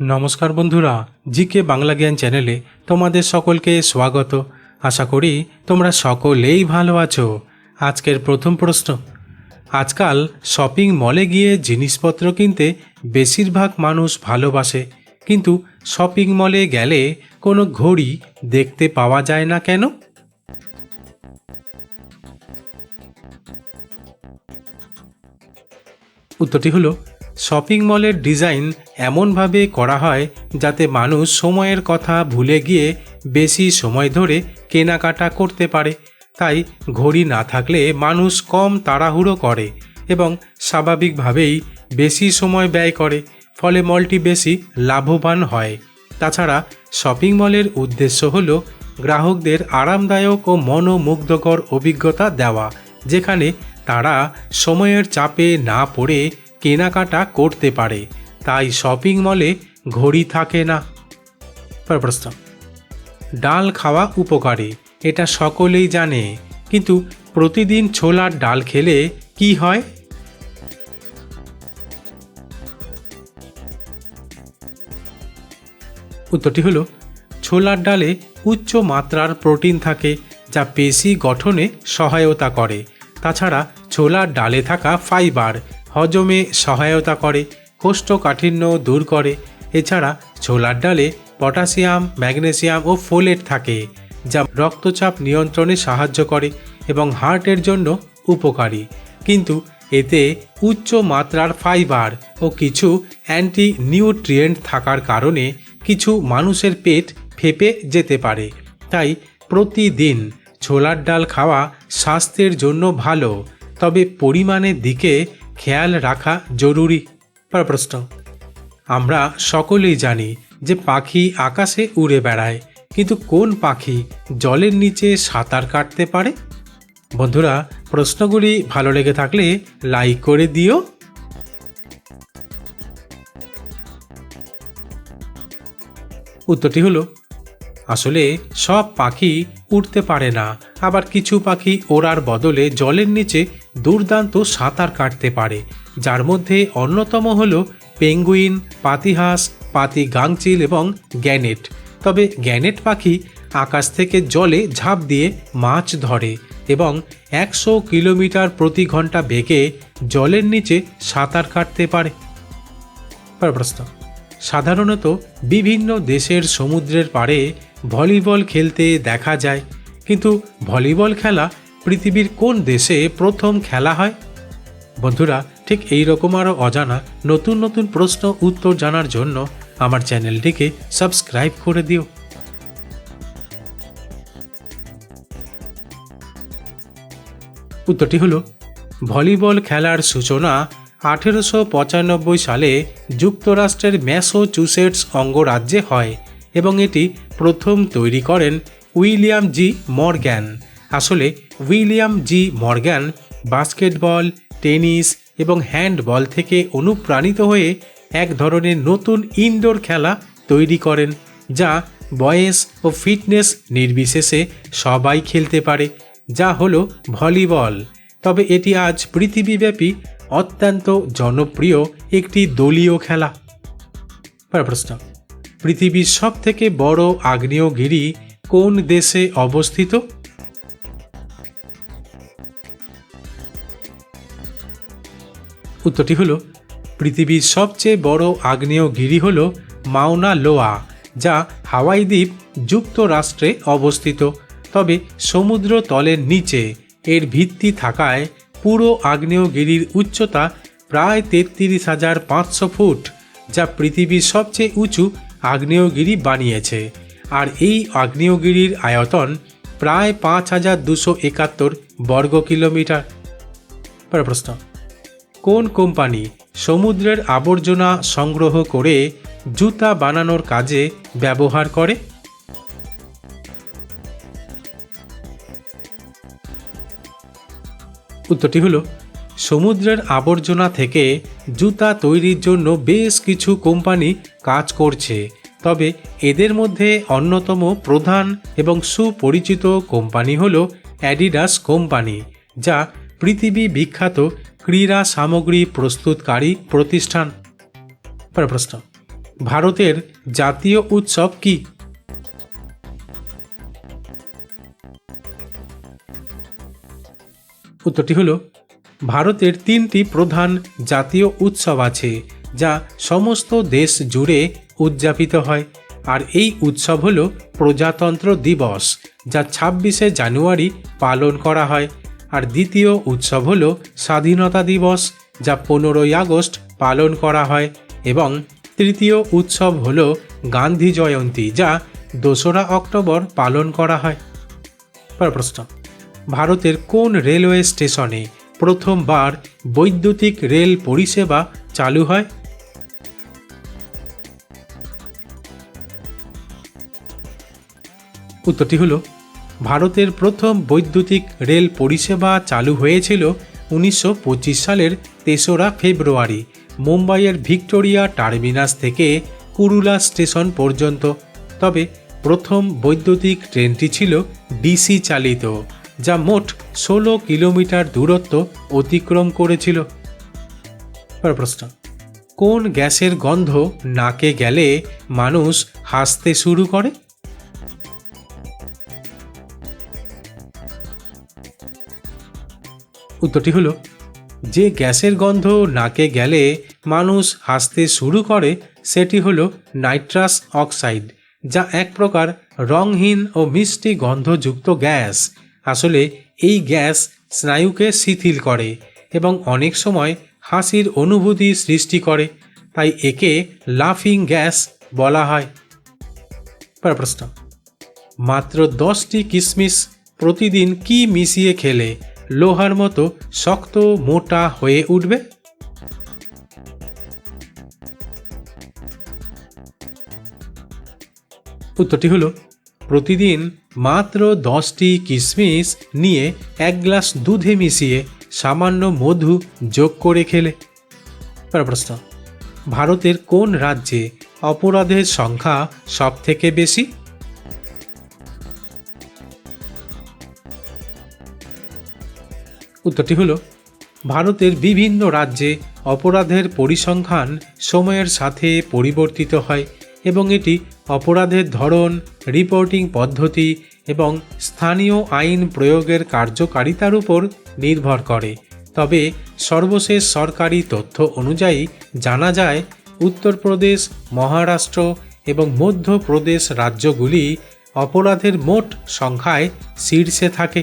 নমস্কার বন্ধুরা, জিকে বাংলা জ্ঞান চ্যানেলে তোমাদের সকলকে স্বাগত। আশা করি তোমরা সকলেই ভালো আছো। আজকের প্রথম প্রশ্ন, আজকাল শপিং মলে গিয়ে জিনিসপত্র কিনতে বেশিরভাগ মানুষ ভালোবাসে, কিন্তু শপিং মলে গেলে কোনো ঘড়ি দেখতে পাওয়া যায় না কেন? উত্তরটি হলো শপিং মলের ডিজাইন এমনভাবে করা হয় যাতে মানুষ সময়ের কথা ভুলে গিয়ে বেশি সময় ধরে কেনাকাটা করতে পারে। তাই ঘড়ি না থাকলে মানুষ কম তাড়াহুড়ো করে এবং স্বাভাবিকভাবেই বেশি সময় ব্যয় করে, ফলে মলটি বেশি লাভবান হয়। তাছাড়া শপিং মলের উদ্দেশ্য হল গ্রাহকদের আরামদায়ক ও মনোমুগ্ধকর অভিজ্ঞতা দেওয়া, যেখানে তারা সময়ের চাপে না পড়ে কেনাকাটা করতে পারে। তাই শপিং মলে ঘড়ি থাকে না। প্রশ্ন। ডাল খাওয়া উপকারী, এটা সকলেই জানে। কিন্তু প্রতিদিন ছোলার ডাল খেলে কি হয়? উত্তরটি হলো, ছোলার ডালে উচ্চ মাত্রার প্রোটিন থাকে, যা পেশি গঠনে সহায়তা করে। তাছাড়া ছোলার ডালে থাকা ফাইবার হজমে সহায়তা করে, কোষ্ঠকাঠিন্য দূর করে। এছাড়া ছোলার ডালে পটাশিয়াম, ম্যাগনেসিয়াম ও ফোলেট থাকে, যা রক্তচাপ নিয়ন্ত্রণে সাহায্য করে এবং হার্টের জন্য উপকারী। কিন্তু এতে উচ্চ মাত্রার ফাইবার ও কিছু অ্যান্টি নিউট্রিয়েন্ট থাকার কারণে কিছু মানুষের পেট ফেপে যেতে পারে। তাই প্রতিদিন ছোলার ডাল খাওয়া স্বাস্থ্যের জন্য ভালো। তবে পরিমাণের দিকে খেয়াল রাখা জরুরি। প্রশ্ন আমরা সকলেই জানি যে পাখি আকাশে উড়ে বেড়ায় কিন্তু কোন পাখি জলের নিচে সাঁতার কাটতে পারে? বন্ধুরা প্রশ্নগুলি ভালো লেগে থাকলে লাইক করে দিও। উত্তরটি হলো আসলে সব পাখি উঠতে পারে না আবার কিছু পাখি ওড়ার বদলে জলের নিচে দুর্দান্ত সাঁতার কাটতে পারে, যার মধ্যে অন্যতম হল পেঙ্গুইন, পাতিহাঁস পাতি গাংচিল এবং গ্যানেট। তবে গ্যানেট পাখি আকাশ থেকে জলে ঝাঁপ দিয়ে মাছ ধরে এবং একশো কিলোমিটার প্রতি ঘণ্টা বেগে জলের নিচে সাঁতার কাটতে পারে। সাধারণত বিভিন্ন দেশের সমুদ্রের পাড়ে ভলিবল খেলতে দেখা যায়, কিন্তু ভলিবল খেলা পৃথিবীর কোন দেশে প্রথম খেলা হয়? বন্ধুরা, ঠিক এই রকম আরও অজানা নতুন নতুন প্রশ্ন উত্তর জানার জন্য আমার চ্যানেলটিকে সাবস্ক্রাইব করে দিও। উত্তরটি হলো, ভলিবল খেলার সূচনা আঠেরোশো পঁচানব্বই সালে যুক্তরাষ্ট্রের ম্যাসোচুসেটস অঙ্গরাজ্যে হয় এবং এটি প্রথম তৈরি করেন উইলিয়াম জি মর্গ্যান। আসলে William G Morgan basketball, tennis এবং হ্যান্ডবল থেকে অনুপ্রাণিত হয়ে এক ধরনের নতুন ইনডোর খেলা তৈরি করেন, যা বয়েস ও ফিটনেস নির্বিশেষে সবাই খেলতে পারে, যা হলো ভলিবল। তবে এটি আজ পৃথিবীব্যাপী অত্যন্ত জনপ্রিয় একটি দলীয় খেলা। প্রশ্ন। পৃথিবীর সব থেকে বড় আগ্নেয়গিরি কোন দেশে অবস্থিত? উত্তরটি হলো, পৃথিবীর সবচেয়ে বড় আগ্নেয়গিরি হল মাওনা লোয়া, যা হাওয়াই দ্বীপ যুক্তরাষ্ট্রে অবস্থিত। তবে সমুদ্র তলের নিচে এর ভিত্তি থাকায় পুরো আগ্নেয়গিরির উচ্চতা প্রায় তেত্রিশ হাজার পাঁচশো ফুট, যা পৃথিবীর সবচেয়ে উঁচু আগ্নেয়গিরি বানিয়েছে। আর এই আগ্নেয়গিরির আয়তন প্রায় পাঁচ হাজার দুশো একাত্তর বর্গ কিলোমিটার। প্রশ্ন। কোন কোম্পানি সমুদ্রের আবর্জনা সংগ্রহ করে জুতা বানানোর কাজে ব্যবহার করে? উত্তরটি হলো, সমুদ্রের আবর্জনা থেকে জুতা তৈরির জন্য বেশ কিছু কোম্পানি কাজ করছে, তবে এদের মধ্যে অন্যতম প্রধান এবং সুপরিচিত কোম্পানি হল অ্যাডিডাস কোম্পানি, যা পৃথিবী বিখ্যাত ক্রীড়া সামগ্রী প্রস্তুতকারী প্রতিষ্ঠান। প্রশ্ন, ভারতের জাতীয় উৎসব কি? উত্তরটি হলো, ভারতের তিনটি প্রধান জাতীয় উৎসব আছে, যা সমস্ত দেশ জুড়ে উদযাপিত হয়। আর এই উৎসব হল প্রজাতন্ত্র দিবস, যা ছাব্বিশে জানুয়ারি পালন করা হয়। আর দ্বিতীয় উৎসব হল স্বাধীনতা দিবস, যা পনেরোই আগস্ট পালন করা হয় এবং তৃতীয় উৎসব হল গান্ধী জয়ন্তী, যা দোসরা অক্টোবর পালন করা হয়। প্রশ্ন। ভারতের কোন রেলওয়ে স্টেশনে প্রথমবার বৈদ্যুতিক রেল পরিষেবা চালু হয়? উত্তরটি হল ভারতের প্রথম বৈদ্যুতিক রেল পরিষেবা চালু হয়েছিল উনিশশো পঁচিশ সালের তেসরা ফেব্রুয়ারি, মুম্বাইয়ের ভিক্টোরিয়া টার্মিনাস থেকে কুরুলা স্টেশন পর্যন্ত। তবে প্রথম বৈদ্যুতিক ট্রেনটি ছিল ডিসি চালিত, যা মোট ষোলো কিলোমিটার দূরত্ব অতিক্রম করেছিল। প্রশ্ন, কোন গ্যাসের গন্ধ নাকে গেলে মানুষ হাসতে শুরু করে? উত্তরটি হলো, যে গ্যাসের গন্ধ নাকে গেলে মানুষ হাসতে শুরু করে, সেটি হলো নাইট্রাস অক্সাইড, যা এক প্রকার রংহীন ও মিষ্টি গন্ধযুক্ত গ্যাস। আসলে এই গ্যাস স্নায়ুকে শিথিল করে এবং অনেক সময় হাসির অনুভূতি সৃষ্টি করে, তাই একে লাফিং গ্যাস বলা হয়। প্রশ্ন, মাত্র দশটি কিশমিশ প্রতিদিন কি মিশিয়ে খেলে? লোহার মতো শক্ত মোটা হয়ে উঠবে। উত্তরটি হলো, প্রতিদিন মাত্র দশটি কিশমিশ নিয়ে এক গ্লাস দুধে মিশিয়ে সামান্য মধু যোগ করে খেলে। প্রশ্ন, ভারতের কোন রাজ্যে অপরাধের সংখ্যা সব থেকে বেশি? উত্তরটি হলো, ভারতের বিভিন্ন রাজ্যে অপরাধের পরিসংখ্যান সময়ের সাথে পরিবর্তিত হয় এবং এটি অপরাধের ধরন রিপোর্টিং পদ্ধতি এবং স্থানীয় আইন প্রয়োগের কার্যকারিতার উপর নির্ভর করে। তবে সর্বশেষ সরকারি তথ্য অনুযায়ী জানা যায়, উত্তরপ্রদেশ, মহারাষ্ট্র এবং মধ্যপ্রদেশ রাজ্যগুলি অপরাধের মোট সংখ্যায় শীর্ষে থাকে।